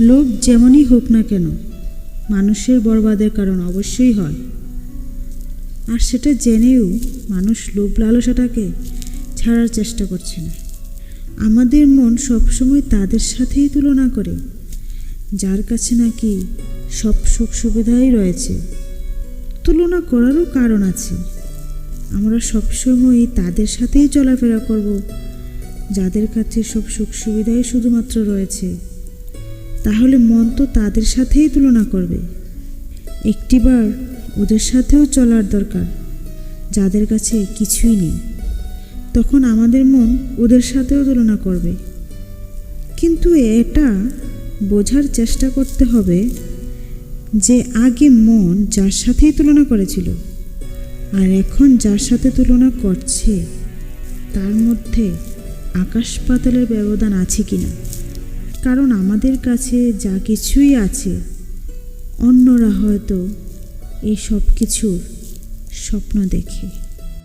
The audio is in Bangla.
লোভ যেমনই হোক না কেন, মানুষের বরবাদের কারণ অবশ্যই হয়। আর সেটা জেনেও মানুষ লোভ লালসাটাকে ছাড়ার চেষ্টা করছে না। আমাদের মন সবসময় তাদের সাথেই তুলনা করে, যার কাছে নাকি সব সুখ সুবিধাই রয়েছে। তুলনা করারও কারণ আছে। আমরা সবসময় তাদের সাথেই চলাফেরা করব, যাদের কাছে সব সুখ সুবিধাই শুধুমাত্র রয়েছে। তাহলে মন তো তাদের সাথেই তুলনা করবে। একটিবার ওদের সাথেও চলার দরকার, যাদের কাছে কিছুই নেই। তখন আমাদের মন ওদের সাথেও তুলনা করবে। কিন্তু এটা বোঝার চেষ্টা করতে হবে যে আগে মন যার সাথেই তুলনা করেছিল, আর এখন যার সাথে তুলনা করছে, তার মধ্যে আকাশ পাতালের ব্যবধান আছে কিনা। কারণ আমাদের কাছে যা কিছুই আছে অন্যরা হয়তো এই সব কিছুর স্বপ্ন দেখে।